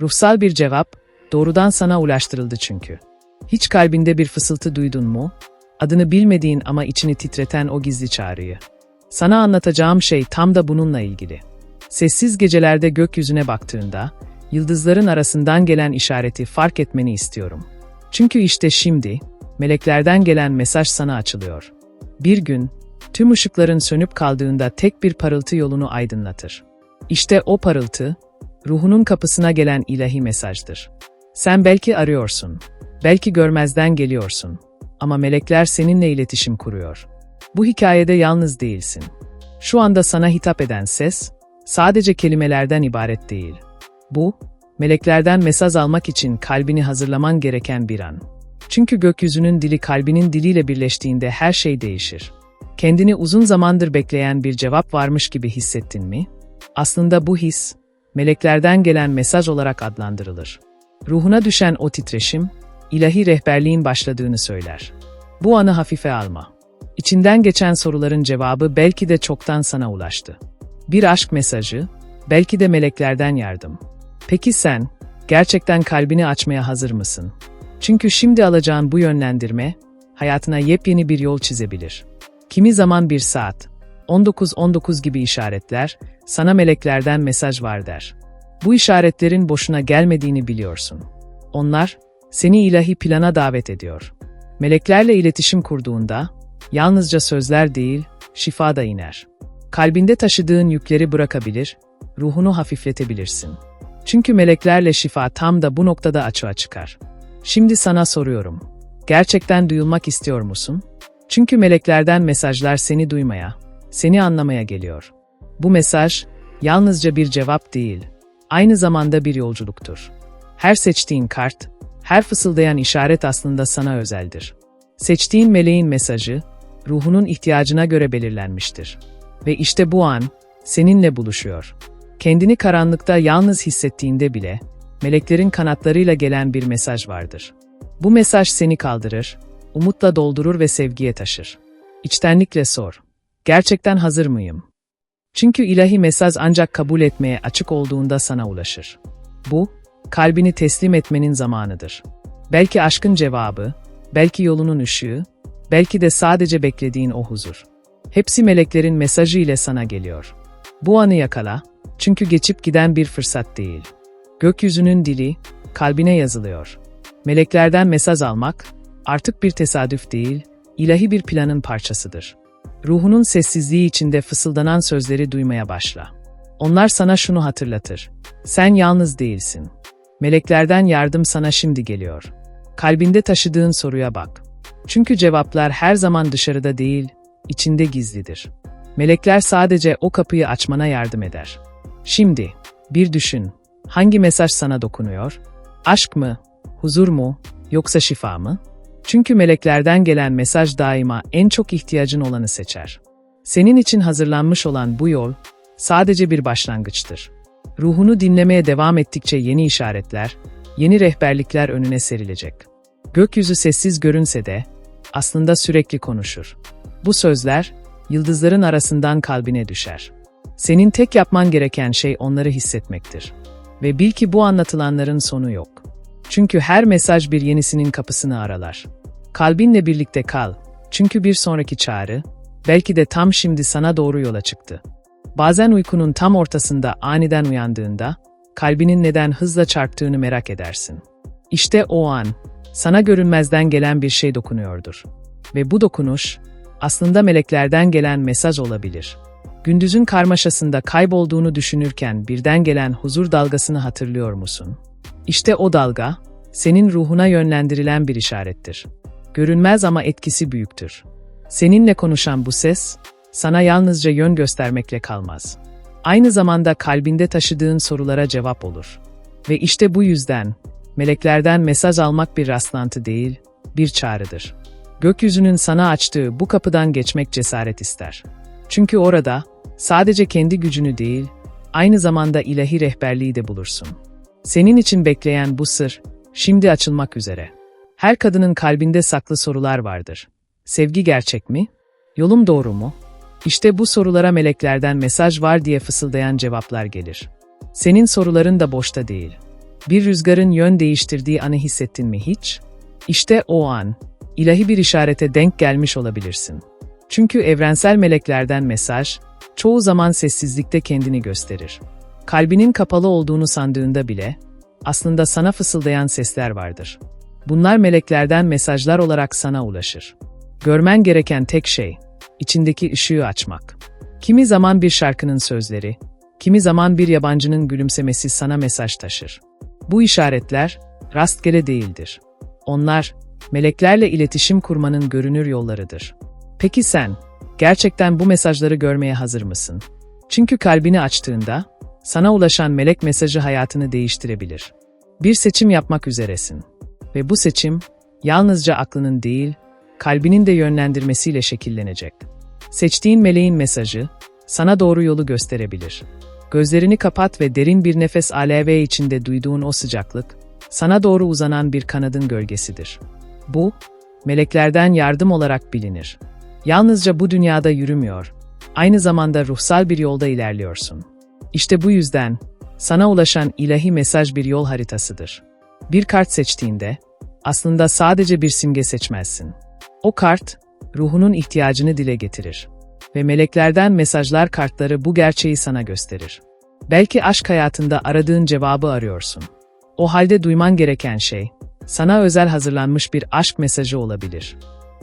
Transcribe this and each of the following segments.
Ruhsal bir cevap, doğrudan sana ulaştırıldı çünkü. Hiç kalbinde bir fısıltı duydun mu? Adını bilmediğin ama içini titreten o gizli çağrıyı. Sana anlatacağım şey tam da bununla ilgili. Sessiz gecelerde gökyüzüne baktığında, yıldızların arasından gelen işareti fark etmeni istiyorum. Çünkü işte şimdi, meleklerden gelen mesaj sana açılıyor. Bir gün, tüm ışıkların sönüp kaldığında tek bir parıltı yolunu aydınlatır. İşte o parıltı, ruhunun kapısına gelen ilahi mesajdır. Sen belki arıyorsun, belki görmezden geliyorsun ama melekler seninle iletişim kuruyor. Bu hikayede yalnız değilsin. Şu anda sana hitap eden ses, sadece kelimelerden ibaret değil. Bu, meleklerden mesaj almak için kalbini hazırlaman gereken bir an. Çünkü gökyüzünün dili kalbinin diliyle birleştiğinde her şey değişir. Kendini uzun zamandır bekleyen bir cevap varmış gibi hissettin mi? Aslında bu his, meleklerden gelen mesaj olarak adlandırılır. Ruhuna düşen o titreşim, ilahi rehberliğin başladığını söyler. Bu anı hafife alma. İçinden geçen soruların cevabı belki de çoktan sana ulaştı. Bir aşk mesajı, belki de meleklerden yardım. Peki sen, gerçekten kalbini açmaya hazır mısın? Çünkü şimdi alacağın bu yönlendirme, hayatına yepyeni bir yol çizebilir. Kimi zaman bir saat, 19-19 gibi işaretler, sana meleklerden mesaj var der. Bu işaretlerin boşuna gelmediğini biliyorsun. Onlar, seni ilahi plana davet ediyor. Meleklerle iletişim kurduğunda, yalnızca sözler değil, şifa da iner. Kalbinde taşıdığın yükleri bırakabilir, ruhunu hafifletebilirsin. Çünkü meleklerle şifa tam da bu noktada açığa çıkar. Şimdi sana soruyorum. Gerçekten duyulmak istiyor musun? Çünkü meleklerden mesajlar seni duymaya, seni anlamaya geliyor. Bu mesaj, yalnızca bir cevap değil, aynı zamanda bir yolculuktur. Her seçtiğin kart, her fısıldayan işaret aslında sana özeldir. Seçtiğin meleğin mesajı, ruhunun ihtiyacına göre belirlenmiştir. Ve işte bu an, seninle buluşuyor. Kendini karanlıkta yalnız hissettiğinde bile, meleklerin kanatlarıyla gelen bir mesaj vardır. Bu mesaj seni kaldırır, umutla doldurur ve sevgiye taşır. İçtenlikle sor. Gerçekten hazır mıyım? Çünkü ilahi mesaj ancak kabul etmeye açık olduğunda sana ulaşır. Bu, kalbini teslim etmenin zamanıdır. Belki aşkın cevabı, belki yolunun ışığı, belki de sadece beklediğin o huzur. Hepsi meleklerin mesajı ile sana geliyor. Bu anı yakala, çünkü geçip giden bir fırsat değil. Gökyüzünün dili, kalbine yazılıyor. Meleklerden mesaj almak, artık bir tesadüf değil, ilahi bir planın parçasıdır. Ruhunun sessizliği içinde fısıldanan sözleri duymaya başla. Onlar sana şunu hatırlatır. Sen yalnız değilsin. Meleklerden yardım sana şimdi geliyor. Kalbinde taşıdığın soruya bak. Çünkü cevaplar her zaman dışarıda değil, içinde gizlidir. Melekler sadece o kapıyı açmana yardım eder. Şimdi, bir düşün. Hangi mesaj sana dokunuyor? Aşk mı? Huzur mu? Yoksa şifa mı? Çünkü meleklerden gelen mesaj daima en çok ihtiyacın olanı seçer. Senin için hazırlanmış olan bu yol sadece bir başlangıçtır. Ruhunu dinlemeye devam ettikçe yeni işaretler, yeni rehberlikler önüne serilecek. Gökyüzü sessiz görünse de aslında sürekli konuşur. Bu sözler yıldızların arasından kalbine düşer. Senin tek yapman gereken şey onları hissetmektir. Ve bil ki bu anlatılanların sonu yok. Çünkü her mesaj bir yenisinin kapısını aralar. Kalbinle birlikte kal. Çünkü bir sonraki çağrı, belki de tam şimdi sana doğru yola çıktı. Bazen uykunun tam ortasında aniden uyandığında, kalbinin neden hızla çarptığını merak edersin. İşte o an, sana görünmezden gelen bir şey dokunuyordur. Ve bu dokunuş, aslında meleklerden gelen mesaj olabilir. Gündüzün karmaşasında kaybolduğunu düşünürken birden gelen huzur dalgasını hatırlıyor musun? İşte o dalga, senin ruhuna yönlendirilen bir işarettir. Görünmez ama etkisi büyüktür. Seninle konuşan bu ses, sana yalnızca yön göstermekle kalmaz. Aynı zamanda kalbinde taşıdığın sorulara cevap olur. Ve işte bu yüzden, meleklerden mesaj almak bir rastlantı değil, bir çağrıdır. Gökyüzünün sana açtığı bu kapıdan geçmek cesaret ister. Çünkü orada, sadece kendi gücünü değil, aynı zamanda ilahi rehberliği de bulursun. Senin için bekleyen bu sır, şimdi açılmak üzere. Her kadının kalbinde saklı sorular vardır. Sevgi gerçek mi? Yolum doğru mu? İşte bu sorulara meleklerden mesaj var diye fısıldayan cevaplar gelir. Senin soruların da boşta değil. Bir rüzgarın yön değiştirdiği anı hissettin mi hiç? İşte o an, ilahi bir işarete denk gelmiş olabilirsin. Çünkü evrensel meleklerden mesaj, çoğu zaman sessizlikte kendini gösterir. Kalbinin kapalı olduğunu sandığında bile, aslında sana fısıldayan sesler vardır. Bunlar meleklerden mesajlar olarak sana ulaşır. Görmen gereken tek şey, içindeki ışığı açmak. Kimi zaman bir şarkının sözleri, kimi zaman bir yabancının gülümsemesi sana mesaj taşır. Bu işaretler rastgele değildir. Onlar meleklerle iletişim kurmanın görünür yollarıdır. Peki sen gerçekten bu mesajları görmeye hazır mısın? Çünkü kalbini açtığında sana ulaşan melek mesajı hayatını değiştirebilir. Bir seçim yapmak üzeresin ve bu seçim yalnızca aklının değil, kalbinin de yönlendirmesiyle şekillenecek. Seçtiğin meleğin mesajı sana doğru yolu gösterebilir. Gözlerini kapat ve derin bir nefes alev içinde duyduğun o sıcaklık, sana doğru uzanan bir kanadın gölgesidir. Bu, meleklerden yardım olarak bilinir. Yalnızca bu dünyada yürümüyor, aynı zamanda ruhsal bir yolda ilerliyorsun. İşte bu yüzden, sana ulaşan ilahi mesaj bir yol haritasıdır. Bir kart seçtiğinde, aslında sadece bir simge seçmezsin. O kart, ruhunun ihtiyacını dile getirir. Ve meleklerden mesajlar kartları bu gerçeği sana gösterir. Belki aşk hayatında aradığın cevabı arıyorsun. O halde duyman gereken şey, sana özel hazırlanmış bir aşk mesajı olabilir.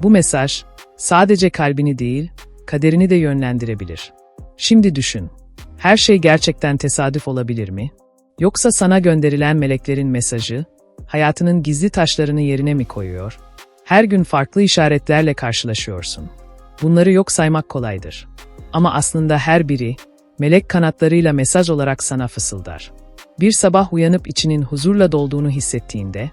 Bu mesaj, sadece kalbini değil, kaderini de yönlendirebilir. Şimdi düşün, her şey gerçekten tesadüf olabilir mi? Yoksa sana gönderilen meleklerin mesajı, hayatının gizli taşlarını yerine mi koyuyor? Her gün farklı işaretlerle karşılaşıyorsun. Bunları yok saymak kolaydır. Ama aslında her biri, melek kanatlarıyla mesaj olarak sana fısıldar. Bir sabah uyanıp içinin huzurla dolduğunu hissettiğinde,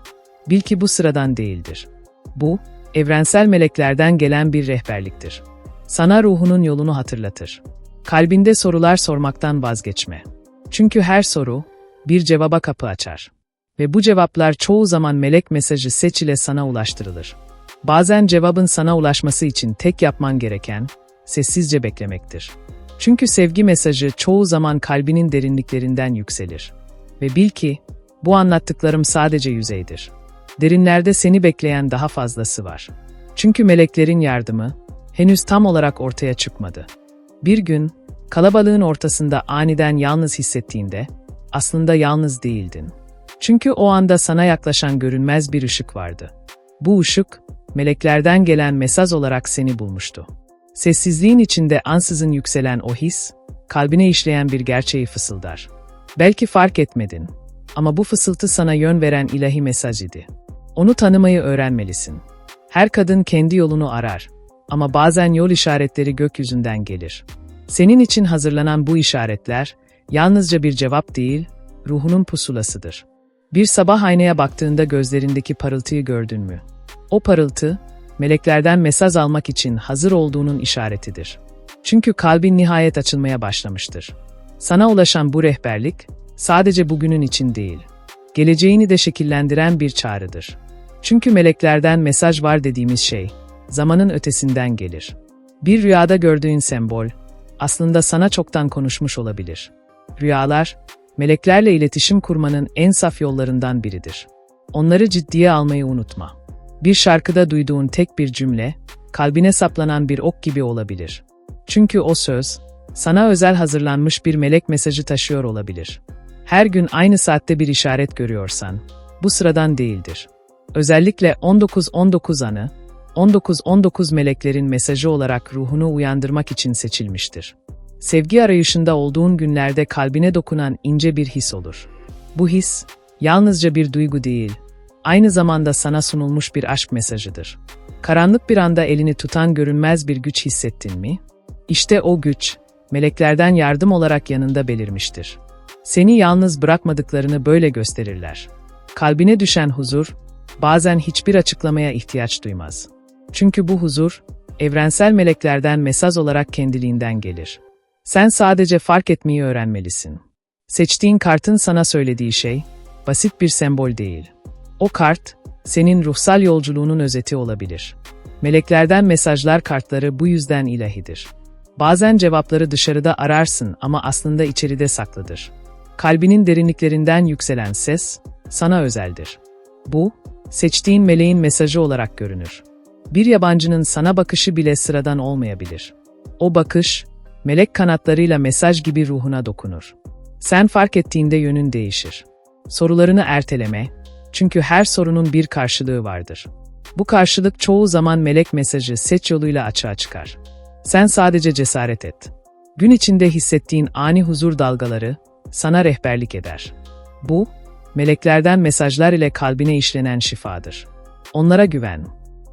bil ki bu sıradan değildir. Bu, evrensel meleklerden gelen bir rehberliktir. Sana ruhunun yolunu hatırlatır. Kalbinde sorular sormaktan vazgeçme. Çünkü her soru, bir cevaba kapı açar. Ve bu cevaplar çoğu zaman melek mesajı seç ile sana ulaştırılır. Bazen cevabın sana ulaşması için tek yapman gereken, sessizce beklemektir. Çünkü sevgi mesajı çoğu zaman kalbinin derinliklerinden yükselir. Ve bil ki, bu anlattıklarım sadece yüzeydir. Derinlerde seni bekleyen daha fazlası var. Çünkü meleklerin yardımı, henüz tam olarak ortaya çıkmadı. Bir gün, kalabalığın ortasında aniden yalnız hissettiğinde, aslında yalnız değildin. Çünkü o anda sana yaklaşan görünmez bir ışık vardı. Bu ışık, meleklerden gelen mesaj olarak seni bulmuştu. Sessizliğin içinde ansızın yükselen o his, kalbine işleyen bir gerçeği fısıldar. Belki fark etmedin ama bu fısıltı sana yön veren ilahi mesaj idi. Onu tanımayı öğrenmelisin. Her kadın kendi yolunu arar ama bazen yol işaretleri gökyüzünden gelir. Senin için hazırlanan bu işaretler yalnızca bir cevap değil, ruhunun pusulasıdır. Bir sabah aynaya baktığında gözlerindeki parıltıyı gördün mü? O parıltı, meleklerden mesaj almak için hazır olduğunun işaretidir. Çünkü kalbin nihayet açılmaya başlamıştır. Sana ulaşan bu rehberlik, sadece bugünün için değil, geleceğini de şekillendiren bir çağrıdır. Çünkü meleklerden mesaj var dediğimiz şey, zamanın ötesinden gelir. Bir rüyada gördüğün sembol, aslında sana çoktan konuşmuş olabilir. Rüyalar, meleklerle iletişim kurmanın en saf yollarından biridir. Onları ciddiye almayı unutma. Bir şarkıda duyduğun tek bir cümle, kalbine saplanan bir ok gibi olabilir. Çünkü o söz, sana özel hazırlanmış bir melek mesajı taşıyor olabilir. Her gün aynı saatte bir işaret görüyorsan, bu sıradan değildir. Özellikle 19-19 anı, 19-19 meleklerin mesajı olarak ruhunu uyandırmak için seçilmiştir. Sevgi arayışında olduğun günlerde kalbine dokunan ince bir his olur. Bu his, yalnızca bir duygu değil, aynı zamanda sana sunulmuş bir aşk mesajıdır. Karanlık bir anda elini tutan görünmez bir güç hissettin mi? İşte o güç, meleklerden yardım olarak yanında belirmiştir. Seni yalnız bırakmadıklarını böyle gösterirler. Kalbine düşen huzur, bazen hiçbir açıklamaya ihtiyaç duymaz. Çünkü bu huzur, evrensel meleklerden mesaj olarak kendiliğinden gelir. Sen sadece fark etmeyi öğrenmelisin. Seçtiğin kartın sana söylediği şey, basit bir sembol değil. O kart, senin ruhsal yolculuğunun özeti olabilir. Meleklerden mesajlar kartları bu yüzden ilahidir. Bazen cevapları dışarıda ararsın ama aslında içeride saklıdır. Kalbinin derinliklerinden yükselen ses, sana özeldir. Bu, seçtiğin meleğin mesajı olarak görünür. Bir yabancının sana bakışı bile sıradan olmayabilir. O bakış, melek kanatlarıyla mesaj gibi ruhuna dokunur. Sen fark ettiğinde yönün değişir. Sorularını erteleme, çünkü her sorunun bir karşılığı vardır. Bu karşılık çoğu zaman melek mesajı seç yoluyla açığa çıkar. Sen sadece cesaret et. Gün içinde hissettiğin ani huzur dalgaları sana rehberlik eder. Bu, meleklerden mesajlar ile kalbine işlenen şifadır. Onlara güven.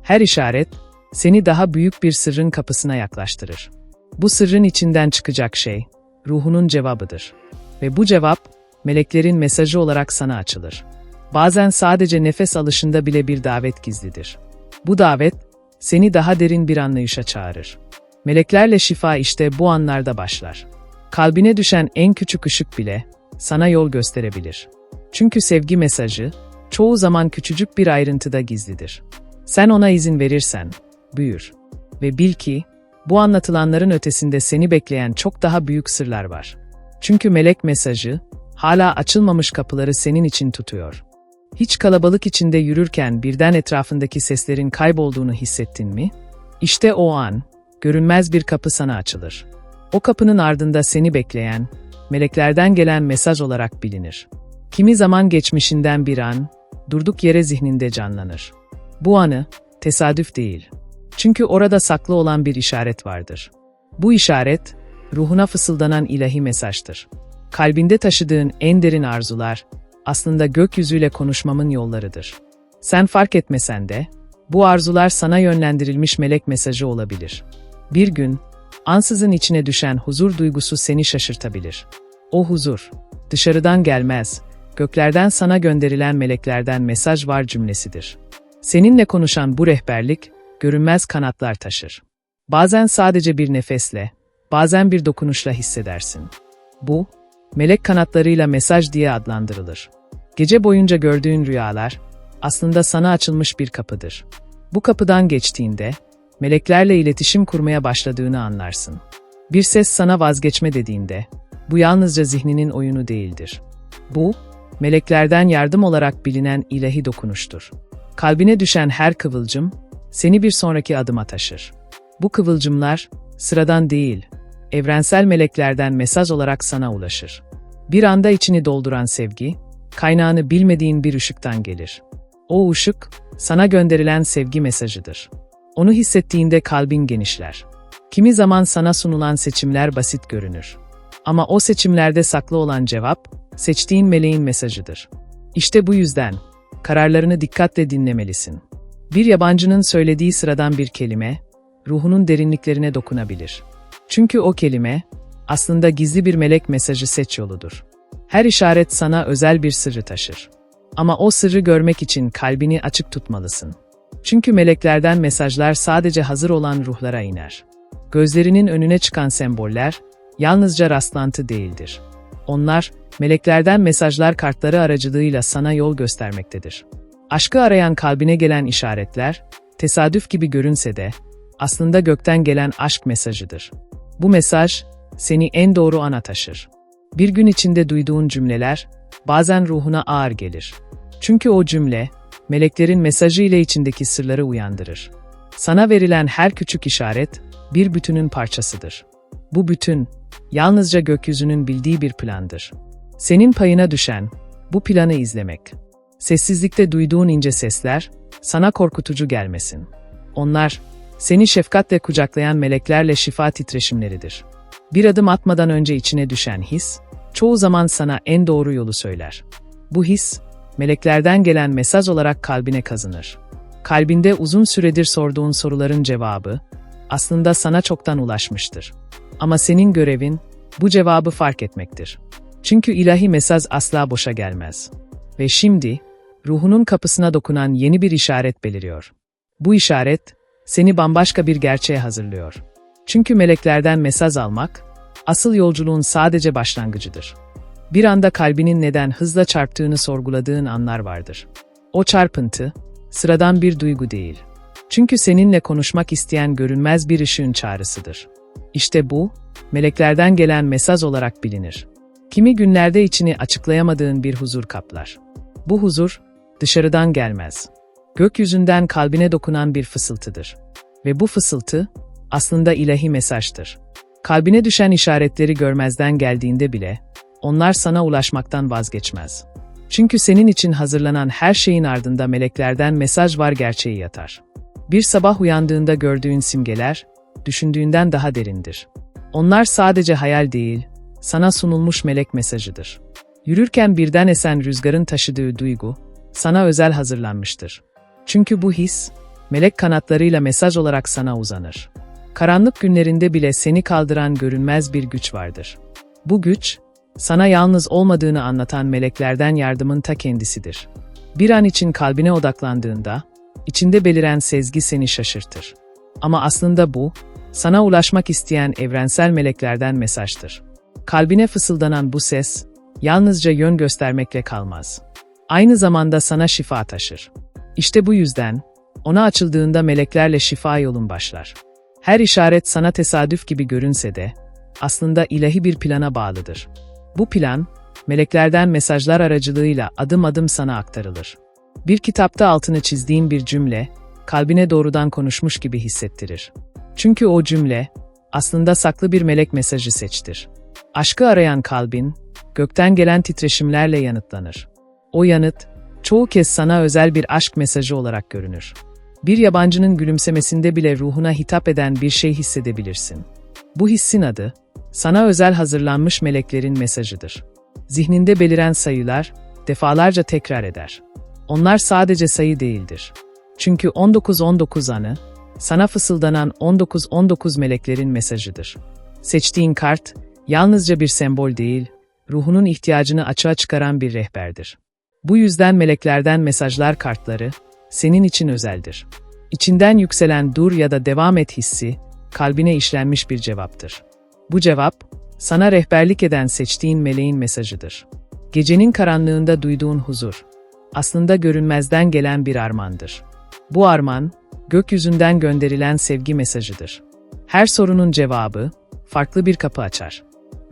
Her işaret, seni daha büyük bir sırrın kapısına yaklaştırır. Bu sırrın içinden çıkacak şey, ruhunun cevabıdır. Ve bu cevap, meleklerin mesajı olarak sana açılır. Bazen sadece nefes alışında bile bir davet gizlidir. Bu davet, seni daha derin bir anlayışa çağırır. Meleklerle şifa işte bu anlarda başlar. Kalbine düşen en küçük ışık bile sana yol gösterebilir. Çünkü sevgi mesajı çoğu zaman küçücük bir ayrıntıda gizlidir. Sen ona izin verirsen büyür ve bil ki bu anlatılanların ötesinde seni bekleyen çok daha büyük sırlar var. Çünkü melek mesajı hala açılmamış kapıları senin için tutuyor. Hiç kalabalık içinde yürürken birden etrafındaki seslerin kaybolduğunu hissettin mi? İşte o an görünmez bir kapı sana açılır. O kapının ardında seni bekleyen, meleklerden gelen mesaj olarak bilinir. Kimi zaman geçmişinden bir an, durduk yere zihninde canlanır. Bu anı, tesadüf değil. Çünkü orada saklı olan bir işaret vardır. Bu işaret, ruhuna fısıldanan ilahi mesajdır. Kalbinde taşıdığın en derin arzular, aslında gökyüzüyle konuşmamın yollarıdır. Sen fark etmesen de, bu arzular sana yönlendirilmiş melek mesajı olabilir. Bir gün, ansızın içine düşen huzur duygusu seni şaşırtabilir. O huzur, dışarıdan gelmez, göklerden sana gönderilen meleklerden mesaj var cümlesidir. Seninle konuşan bu rehberlik, görünmez kanatlar taşır. Bazen sadece bir nefesle, bazen bir dokunuşla hissedersin. Bu, melek kanatlarıyla mesaj diye adlandırılır. Gece boyunca gördüğün rüyalar, aslında sana açılmış bir kapıdır. Bu kapıdan geçtiğinde, meleklerle iletişim kurmaya başladığını anlarsın. Bir ses sana vazgeçme dediğinde, bu yalnızca zihninin oyunu değildir. Bu, meleklerden yardım olarak bilinen ilahi dokunuştur. Kalbine düşen her kıvılcım, seni bir sonraki adıma taşır. Bu kıvılcımlar, sıradan değil, evrensel meleklerden mesaj olarak sana ulaşır. Bir anda içini dolduran sevgi, kaynağını bilmediğin bir ışıktan gelir. O ışık, sana gönderilen sevgi mesajıdır. Onu hissettiğinde kalbin genişler. Kimi zaman sana sunulan seçimler basit görünür. Ama o seçimlerde saklı olan cevap, seçtiğin meleğin mesajıdır. İşte bu yüzden, kararlarını dikkatle dinlemelisin. Bir yabancının söylediği sıradan bir kelime, ruhunun derinliklerine dokunabilir. Çünkü o kelime, aslında gizli bir melek mesajı seç yoludur. Her işaret sana özel bir sırrı taşır. Ama o sırrı görmek için kalbini açık tutmalısın. Çünkü meleklerden mesajlar sadece hazır olan ruhlara iner. Gözlerinin önüne çıkan semboller, yalnızca rastlantı değildir. Onlar, meleklerden mesajlar kartları aracılığıyla sana yol göstermektedir. Aşkı arayan kalbine gelen işaretler, tesadüf gibi görünse de, aslında gökten gelen aşk mesajıdır. Bu mesaj, seni en doğru ana taşır. Bir gün içinde duyduğun cümleler, bazen ruhuna ağır gelir. Çünkü o cümle, meleklerin mesajı ile içindeki sırları uyandırır. Sana verilen her küçük işaret, bir bütünün parçasıdır. Bu bütün, yalnızca gökyüzünün bildiği bir plandır. Senin payına düşen, bu planı izlemek. Sessizlikte duyduğun ince sesler, sana korkutucu gelmesin. Onlar, seni şefkatle kucaklayan meleklerle şifa titreşimleridir. Bir adım atmadan önce içine düşen his, çoğu zaman sana en doğru yolu söyler. Bu his, meleklerden gelen mesaj olarak kalbine kazınır. Kalbinde uzun süredir sorduğun soruların cevabı, aslında sana çoktan ulaşmıştır. Ama senin görevin, bu cevabı fark etmektir. Çünkü ilahi mesaj asla boşa gelmez. Ve şimdi, ruhunun kapısına dokunan yeni bir işaret beliriyor. Bu işaret, seni bambaşka bir gerçeğe hazırlıyor. Çünkü meleklerden mesaj almak, asıl yolculuğun sadece başlangıcıdır. Bir anda kalbinin neden hızla çarptığını sorguladığın anlar vardır. O çarpıntı, sıradan bir duygu değil. Çünkü seninle konuşmak isteyen görünmez bir ışığın çağrısıdır. İşte bu, meleklerden gelen mesaj olarak bilinir. Kimi günlerde içini açıklayamadığın bir huzur kaplar. Bu huzur dışarıdan gelmez. Gökyüzünden kalbine dokunan bir fısıltıdır. Ve bu fısıltı aslında ilahi mesajdır. Kalbine düşen işaretleri görmezden geldiğinde bile onlar sana ulaşmaktan vazgeçmez. Çünkü senin için hazırlanan her şeyin ardında meleklerden mesaj var gerçeği yatar. Bir sabah uyandığında gördüğün simgeler, düşündüğünden daha derindir. Onlar sadece hayal değil, sana sunulmuş melek mesajıdır. Yürürken birden esen rüzgarın taşıdığı duygu, sana özel hazırlanmıştır. Çünkü bu his, melek kanatlarıyla mesaj olarak sana uzanır. Karanlık günlerinde bile seni kaldıran görünmez bir güç vardır. Bu güç, sana yalnız olmadığını anlatan meleklerden yardımın ta kendisidir. Bir an için kalbine odaklandığında, içinde beliren sezgi seni şaşırtır. Ama aslında bu, sana ulaşmak isteyen evrensel meleklerden mesajdır. Kalbine fısıldanan bu ses, yalnızca yön göstermekle kalmaz. Aynı zamanda sana şifa taşır. İşte bu yüzden, ona açıldığında meleklerle şifa yolun başlar. Her işaret sana tesadüf gibi görünse de, aslında ilahi bir plana bağlıdır. Bu plan, meleklerden mesajlar aracılığıyla adım adım sana aktarılır. Bir kitapta altını çizdiğin bir cümle, kalbine doğrudan konuşmuş gibi hissettirir. Çünkü o cümle, aslında saklı bir melek mesajı seçtir. Aşkı arayan kalbin, gökten gelen titreşimlerle yanıtlanır. O yanıt, çoğu kez sana özel bir aşk mesajı olarak görünür. Bir yabancının gülümsemesinde bile ruhuna hitap eden bir şey hissedebilirsin. Bu hissin adı, sana özel hazırlanmış meleklerin mesajıdır. Zihninde beliren sayılar, defalarca tekrar eder. Onlar sadece sayı değildir. Çünkü 19-19 anı, sana fısıldanan 19-19 meleklerin mesajıdır. Seçtiğin kart, yalnızca bir sembol değil, ruhunun ihtiyacını açığa çıkaran bir rehberdir. Bu yüzden meleklerden mesajlar kartları, senin için özeldir. İçinden yükselen dur ya da devam et hissi, kalbine işlenmiş bir cevaptır. Bu cevap, sana rehberlik eden seçtiğin meleğin mesajıdır. Gecenin karanlığında duyduğun huzur, aslında görünmezden gelen bir armandır. Bu arman, gökyüzünden gönderilen sevgi mesajıdır. Her sorunun cevabı, farklı bir kapı açar.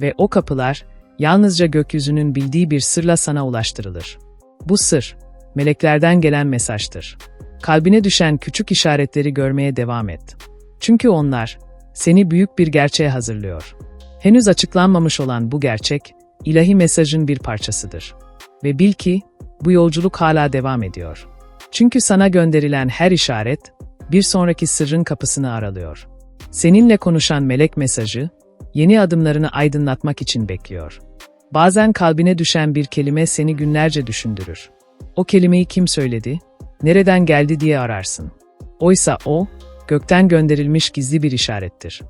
Ve o kapılar, yalnızca gökyüzünün bildiği bir sırla sana ulaştırılır. Bu sır, meleklerden gelen mesajdır. Kalbine düşen küçük işaretleri görmeye devam et. Çünkü onlar, seni büyük bir gerçeğe hazırlıyor. Henüz açıklanmamış olan bu gerçek, ilahi mesajın bir parçasıdır. Ve bil ki, bu yolculuk hala devam ediyor. Çünkü sana gönderilen her işaret, bir sonraki sırrın kapısını aralıyor. Seninle konuşan melek mesajı, yeni adımlarını aydınlatmak için bekliyor. Bazen kalbine düşen bir kelime seni günlerce düşündürür. O kelimeyi kim söyledi, nereden geldi diye ararsın. Oysa o, gökten gönderilmiş gizli bir işarettir.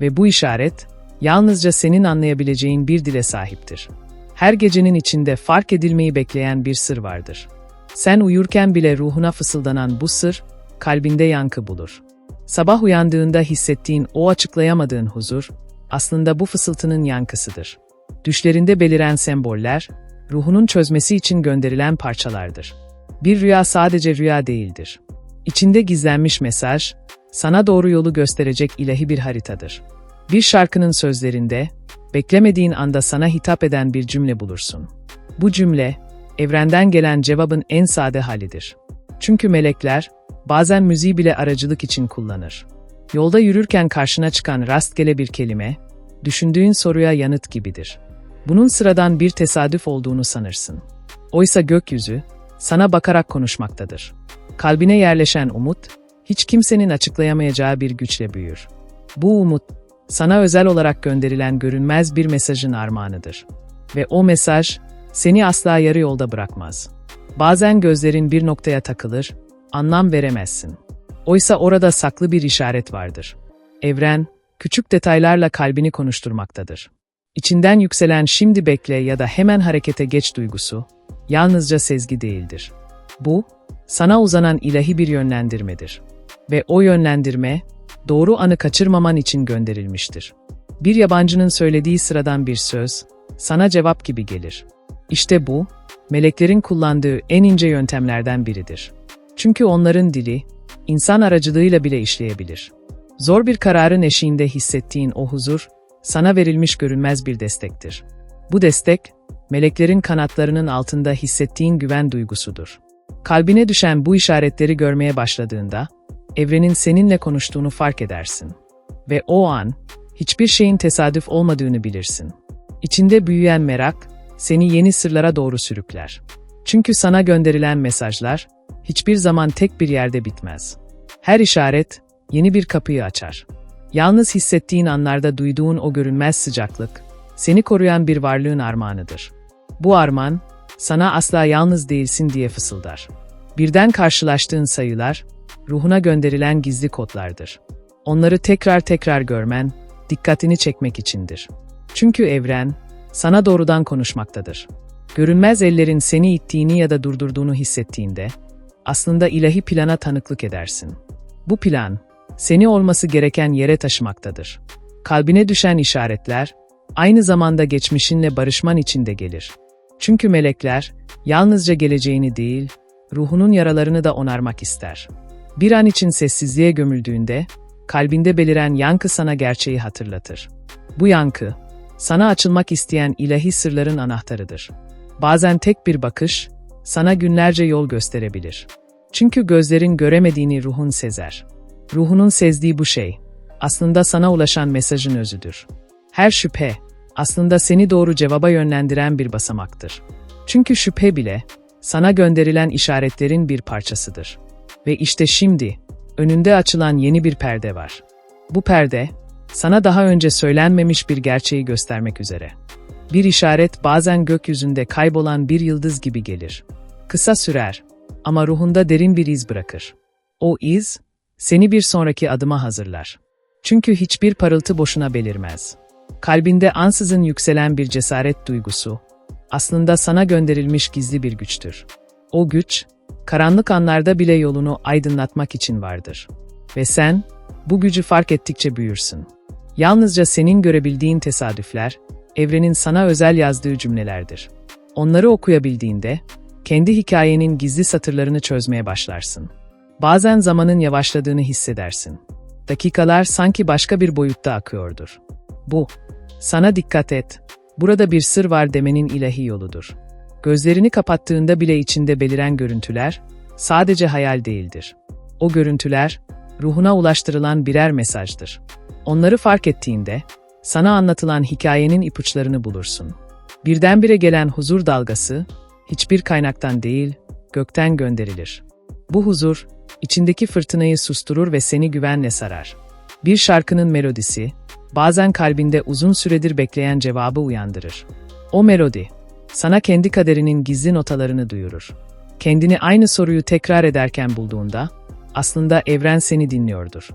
Ve bu işaret, yalnızca senin anlayabileceğin bir dile sahiptir. Her gecenin içinde fark edilmeyi bekleyen bir sır vardır. Sen uyurken bile ruhuna fısıldanan bu sır, kalbinde yankı bulur. Sabah uyandığında hissettiğin o açıklayamadığın huzur, aslında bu fısıltının yankısıdır. Düşlerinde beliren semboller, ruhunun çözmesi için gönderilen parçalardır. Bir rüya sadece rüya değildir. İçinde gizlenmiş mesaj, sana doğru yolu gösterecek ilahi bir haritadır. Bir şarkının sözlerinde, beklemediğin anda sana hitap eden bir cümle bulursun. Bu cümle, evrenden gelen cevabın en sade halidir. Çünkü melekler, bazen müziği bile aracılık için kullanır. Yolda yürürken karşına çıkan rastgele bir kelime, düşündüğün soruya yanıt gibidir. Bunun sıradan bir tesadüf olduğunu sanırsın. Oysa gökyüzü, sana bakarak konuşmaktadır. Kalbine yerleşen umut, hiç kimsenin açıklayamayacağı bir güçle büyür. Bu umut, sana özel olarak gönderilen görünmez bir mesajın armağanıdır. Ve o mesaj, seni asla yarı yolda bırakmaz. Bazen gözlerin bir noktaya takılır, anlam veremezsin. Oysa orada saklı bir işaret vardır. Evren, küçük detaylarla kalbini konuşturmaktadır. İçinden yükselen şimdi bekle ya da hemen harekete geç duygusu, yalnızca sezgi değildir. Bu, sana uzanan ilahi bir yönlendirmedir. Ve o yönlendirme, doğru anı kaçırmaman için gönderilmiştir. Bir yabancının söylediği sıradan bir söz, sana cevap gibi gelir. İşte bu, meleklerin kullandığı en ince yöntemlerden biridir. Çünkü onların dili, insan aracılığıyla bile işleyebilir. Zor bir kararın eşiğinde hissettiğin o huzur, sana verilmiş görünmez bir destektir. Bu destek, meleklerin kanatlarının altında hissettiğin güven duygusudur. Kalbine düşen bu işaretleri görmeye başladığında, evrenin seninle konuştuğunu fark edersin. Ve o an, hiçbir şeyin tesadüf olmadığını bilirsin. İçinde büyüyen merak, seni yeni sırlara doğru sürükler. Çünkü sana gönderilen mesajlar, hiçbir zaman tek bir yerde bitmez. Her işaret, yeni bir kapıyı açar. Yalnız hissettiğin anlarda duyduğun o görünmez sıcaklık, seni koruyan bir varlığın armağanıdır. Bu armağan, sana asla yalnız değilsin diye fısıldar. Birden karşılaştığın sayılar, ruhuna gönderilen gizli kodlardır. Onları tekrar tekrar görmen, dikkatini çekmek içindir. Çünkü evren, sana doğrudan konuşmaktadır. Görünmez ellerin seni ittiğini ya da durdurduğunu hissettiğinde, aslında ilahi plana tanıklık edersin. Bu plan, seni olması gereken yere taşımaktadır. Kalbine düşen işaretler, aynı zamanda geçmişinle barışman için de gelir. Çünkü melekler, yalnızca geleceğini değil, ruhunun yaralarını da onarmak ister. Bir an için sessizliğe gömüldüğünde, kalbinde beliren yankı sana gerçeği hatırlatır. Bu yankı, sana açılmak isteyen ilahi sırların anahtarıdır. Bazen tek bir bakış, sana günlerce yol gösterebilir. Çünkü gözlerin göremediğini ruhun sezer. Ruhunun sezdiği bu şey, aslında sana ulaşan mesajın özüdür. Her şüphe, aslında seni doğru cevaba yönlendiren bir basamaktır. Çünkü şüphe bile, sana gönderilen işaretlerin bir parçasıdır. Ve işte şimdi, önünde açılan yeni bir perde var. Bu perde, sana daha önce söylenmemiş bir gerçeği göstermek üzere. Bir işaret bazen gökyüzünde kaybolan bir yıldız gibi gelir. Kısa sürer ama ruhunda derin bir iz bırakır. O iz, seni bir sonraki adıma hazırlar. Çünkü hiçbir parıltı boşuna belirmez. Kalbinde ansızın yükselen bir cesaret duygusu, aslında sana gönderilmiş gizli bir güçtür. O güç, karanlık anlarda bile yolunu aydınlatmak için vardır. Ve sen, bu gücü fark ettikçe büyürsün. Yalnızca senin görebildiğin tesadüfler, evrenin sana özel yazdığı cümlelerdir. Onları okuyabildiğinde, kendi hikayenin gizli satırlarını çözmeye başlarsın. Bazen zamanın yavaşladığını hissedersin. Dakikalar sanki başka bir boyutta akıyordur. Bu, sana dikkat et, burada bir sır var demenin ilahi yoludur. Gözlerini kapattığında bile içinde beliren görüntüler, sadece hayal değildir. O görüntüler, ruhuna ulaştırılan birer mesajdır. Onları fark ettiğinde, sana anlatılan hikayenin ipuçlarını bulursun. Birdenbire gelen huzur dalgası, hiçbir kaynaktan değil, gökten gönderilir. Bu huzur, içindeki fırtınayı susturur ve seni güvenle sarar. Bir şarkının melodisi, bazen kalbinde uzun süredir bekleyen cevabı uyandırır. O melodi, sana kendi kaderinin gizli notalarını duyurur. Kendini aynı soruyu tekrar ederken bulduğunda, aslında evren seni dinliyordur.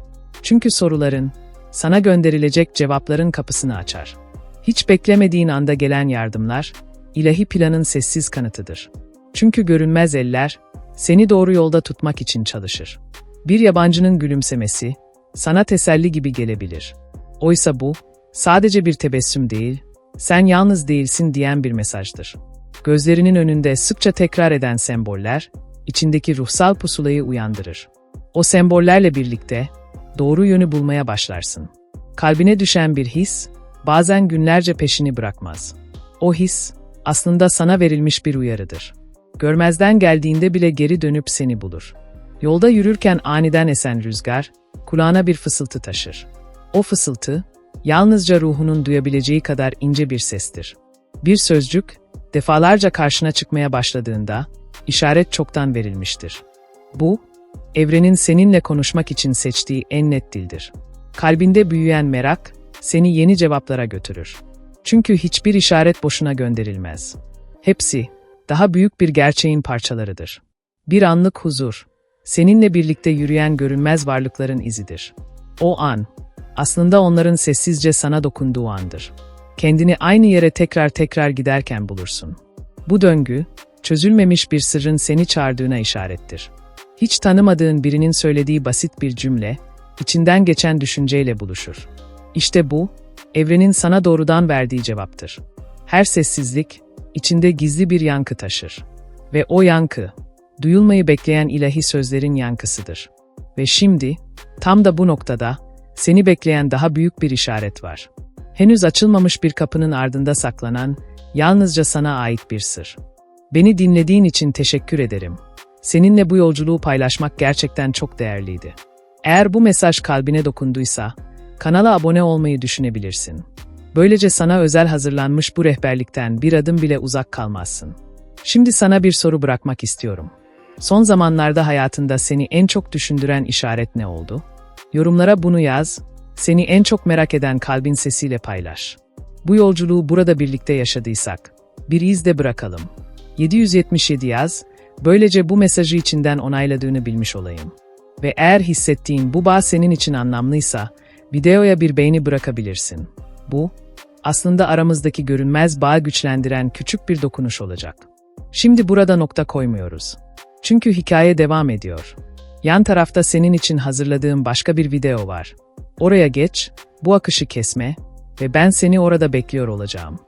Çünkü soruların, sana gönderilecek cevapların kapısını açar. Hiç beklemediğin anda gelen yardımlar, ilahi planın sessiz kanıtıdır. Çünkü görünmez eller, seni doğru yolda tutmak için çalışır. Bir yabancının gülümsemesi, sana teselli gibi gelebilir. Oysa bu, sadece bir tebessüm değil, sen yalnız değilsin diyen bir mesajdır. Gözlerinin önünde sıkça tekrar eden semboller, içindeki ruhsal pusulayı uyandırır. O sembollerle birlikte, doğru yönü bulmaya başlarsın. Kalbine düşen bir his, bazen günlerce peşini bırakmaz. O his, aslında sana verilmiş bir uyarıdır. Görmezden geldiğinde bile geri dönüp seni bulur. Yolda yürürken aniden esen rüzgar, kulağına bir fısıltı taşır. O fısıltı, yalnızca ruhunun duyabileceği kadar ince bir sestir. Bir sözcük, defalarca karşına çıkmaya başladığında, işaret çoktan verilmiştir. Bu, evrenin seninle konuşmak için seçtiği en net dildir. Kalbinde büyüyen merak, seni yeni cevaplara götürür. Çünkü hiçbir işaret boşuna gönderilmez. Hepsi, daha büyük bir gerçeğin parçalarıdır. Bir anlık huzur, seninle birlikte yürüyen görünmez varlıkların izidir. O an, aslında onların sessizce sana dokunduğu andır. Kendini aynı yere tekrar tekrar giderken bulursun. Bu döngü, çözülmemiş bir sırrın seni çağırdığına işarettir. Hiç tanımadığın birinin söylediği basit bir cümle, içinden geçen düşünceyle buluşur. İşte bu, evrenin sana doğrudan verdiği cevaptır. Her sessizlik, içinde gizli bir yankı taşır. Ve o yankı, duyulmayı bekleyen ilahi sözlerin yankısıdır. Ve şimdi, tam da bu noktada, seni bekleyen daha büyük bir işaret var. Henüz açılmamış bir kapının ardında saklanan, Yalnızca sana ait bir sır. Beni dinlediğin için teşekkür ederim. Seninle bu yolculuğu paylaşmak gerçekten çok değerliydi. Eğer bu mesaj kalbine dokunduysa, kanala abone olmayı düşünebilirsin. Böylece sana özel hazırlanmış bu rehberlikten bir adım bile uzak kalmazsın. Şimdi sana bir soru bırakmak istiyorum. Son zamanlarda hayatında seni en çok düşündüren işaret ne oldu? Yorumlara bunu yaz, seni en çok merak eden kalbin sesiyle paylaş. Bu yolculuğu burada birlikte yaşadıysak, bir iz de bırakalım. 777 yaz, böylece bu mesajı içinden onayladığını bilmiş olayım. Ve eğer hissettiğin bu bağ senin için anlamlıysa, videoya bir beğeni bırakabilirsin. Bu, aslında aramızdaki görünmez bağ güçlendiren küçük bir dokunuş olacak. Şimdi burada nokta koymuyoruz. Çünkü hikaye devam ediyor. Yan tarafta senin için hazırladığım başka bir video var. Oraya geç, bu akışı kesme ve ben seni orada bekliyor olacağım.